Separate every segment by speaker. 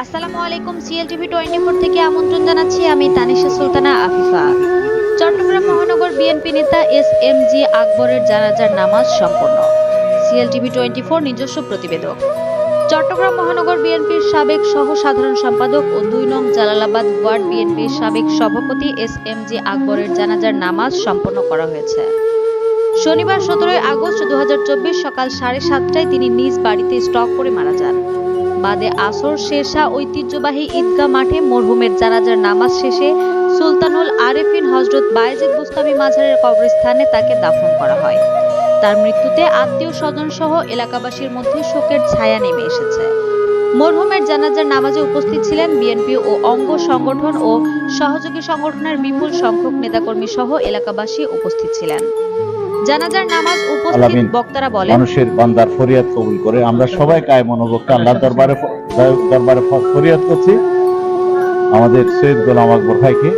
Speaker 1: আসসালামু আলাইকুম CLTV twenty four থেকে আমন্ত্রণ জানাচ্ছি আমি তানিশা সুলতানা আফিফা। চট্টগ্রাম মহানগর বিএনপি নেতা এস এম জি আকবরের জানাজার নামাজ সম্পন্ন সিএলটিভি টোয়েন্টি ফোর নিজস্ব প্রতিবেদক। চট্টগ্রাম মহানগর বিএনপির সাবেক সহ সাধারণ সম্পাদক ও দুই নং জালালাবাদ ওয়ার্ড বিএনপির সাবেক সভাপতি এস এম জি আকবরের জানাজার নামাজ সম্পন্ন করা হয়েছে। শনিবার সতেরোই আগস্ট দু হাজার চব্বিশ সকাল সাড়ে সাতটায় তিনি নিজ বাড়িতে স্টক করে মারা যান। বাদে আসর শেরশাহ ঐতিহ্যবাহী ঈদগাহ মাঠে মরহুমের জানাজার নামাজ শেষে সুলতানুল আরেফিন হজরত বায়েজিদ বুস্তামি মাজারের কবরস্থানে তাকে দাফন করা হয়। তার মৃত্যুতে আত্মীয় স্বজন সহ এলাকাবাসীর মধ্যে শোকের ছায়া নেমে এসেছে। মরহুমের জানাজার নামাজে উপস্থিত ছিলেন বিএনপি ও অঙ্গ সংগঠন ও সহযোগী সংগঠনের বিপুল সংখ্যক নেতাকর্মী সহ এলাকাবাসী উপস্থিত ছিলেন। জানাজার নামাজ উপস্থিত বক্তারা বলেন
Speaker 2: মানুষের বান্দার ফরিয়াদ কবুল করে আমরা সবাই কায় মনোভক্ত আল্লাহ দরবারে দরবারে ফরিয়াদ করছি। আমাদের সৈয়দ গোলাম আকবর ভাইকে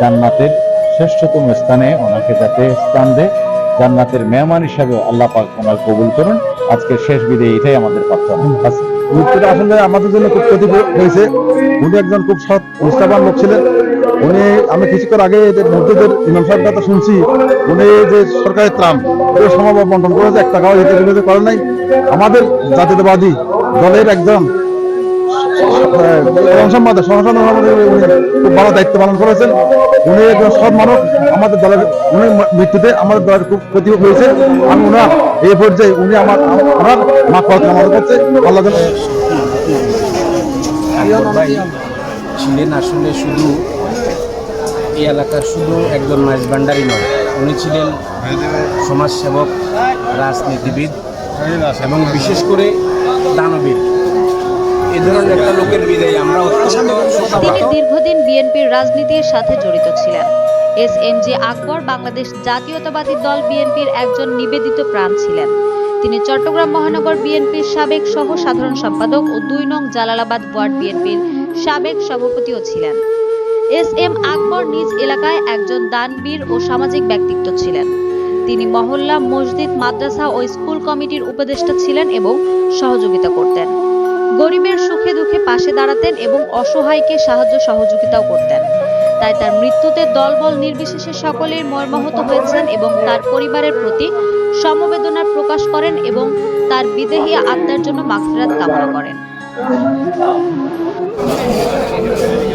Speaker 2: জান্নাতের শ্রেষ্ঠতম স্থানে ওনাকে যাতে স্থান দেয় জান্নাতের মেহমান হিসাবে আল্লাহ পাক ওনার কবুল করুন। আজকে শেষ বিদায় এটাই আমাদের প্রার্থনা।
Speaker 3: মৃত্যুটা আসলে আমাদের জন্য খুব ক্ষতি হয়েছে। উনি একজন খুব সৎ নিষ্ঠাবান লোক ছিলেন। উনি, আমি কিছুক্ষণ আগে মসজিদের ইমাম সাহেব কথা শুনছি, উনি যে সরকারের ত্রাণ পুরো সমাবর বন্টন করেছে, এক টাকাও এতে বিরোধী করেন নাই। আমাদের জাতীয়তাবাদী দলের একজন সংসম্পাদক সংসদ উনি খুব ভালো দায়িত্ব পালন করেছেন। উনি একজন সৎ মানব আমাদের দলের, উনি মৃত্যুতে আমাদের দলের খুব ক্ষতি হয়েছে। আমি ওনার, এই পর্যায়ে উনি আমার, ওনার মা পাওয়া কামনা করছে। আল্লাহ
Speaker 4: ছিলেন আসলে শুধু এই এলাকার শুধু একজন মাইজ ভান্ডারই নয়, উনি ছিলেন সমাজসেবক, রাজনীতিবিদ এবং বিশেষ করে দানবীর।
Speaker 1: তিনি দীর্ঘদিন বিএনপির রাজনীতির সাথে জড়িত ছিলেন। S M G Akbar Bangladesh জাতীয়তাবাদী দল বিএনপির একজন নিবেদিত প্রাণ ছিলেন। তিনি চট্টগ্রাম মহানগর বিএনপির সাবেক সহ সাধারণ সম্পাদক ও দুই নং জালালাবাদ ওয়ার্ড বিএনপির সাবেক সভাপতিও ছিলেন। এস এম আকবর নিজ এলাকায় একজন দানবীর ও সামাজিক ব্যক্তিত্ব ছিলেন। তিনি মহল্লা, মসজিদ, মাদ্রাসা ও স্কুল কমিটির উপদেষ্টা ছিলেন এবং সহযোগিতা করতেন। গরিবের সুখে দুঃখে পাশে দাঁড়াতেন এবং অসহায়কে সাহায্য সহযোগিতাও করতেন। তাই তার মৃত্যুতে দলবল নির্বিশেষে সকলেই মর্মাহত হয়েছেন এবং তার পরিবারের প্রতি সমবেদনা প্রকাশ করেন এবং তার বিদেহী আত্মার জন্য মাগফিরাত কামনা করেন।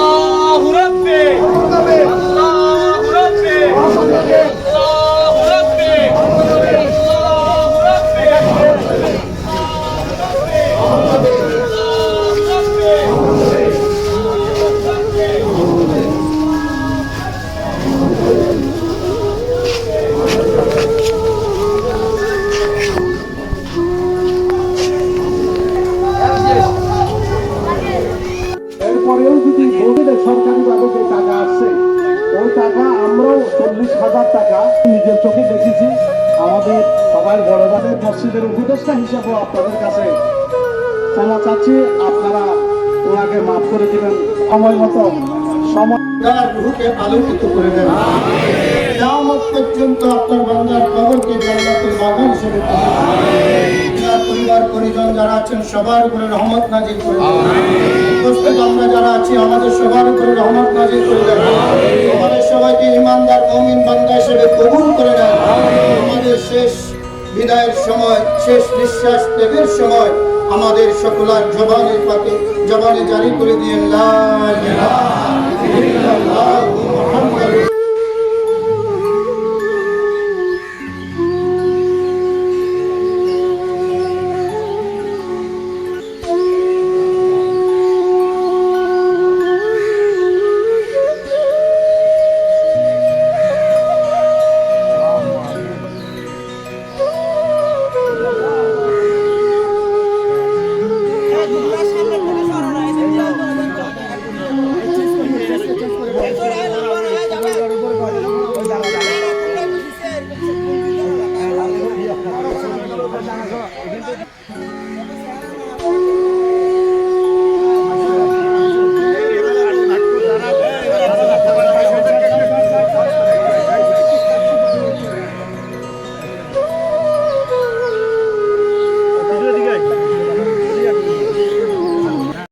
Speaker 5: Allah চল্লিশ হাজার টাকা। নিজের চোখে দেখেছি। আমাদের সবাই বড়বাদের মসজিদের উপদেষ্টা হিসাবেও আপনাদের কাছে ক্ষমা চাচ্ছি। আপনারা ওনাকে মাফ করে দেবেন। সময় মতো সময়
Speaker 6: আলোকিত করে দেন। আপনার বাংলার কবরকে জান্নাতের বাগান হিসেবে পরিবার পরিজন যারা আছেন সবার উপরে রহমত নাজিল করে উপস্থিত আমরা যারা আছি আমাদের সবার উপরে রহমত নাজিল করে দেন। আমাদের সবাইকে ইমানদার মমিন বান্দা হিসেবে কবুল করে দেন। আমাদের শেষ বিদায়ের সময় শেষ নিঃশ্বাস ত্যাগের সময় আমাদের সকলার জবানের পাকে জবানে জারি করে দিয়ে লা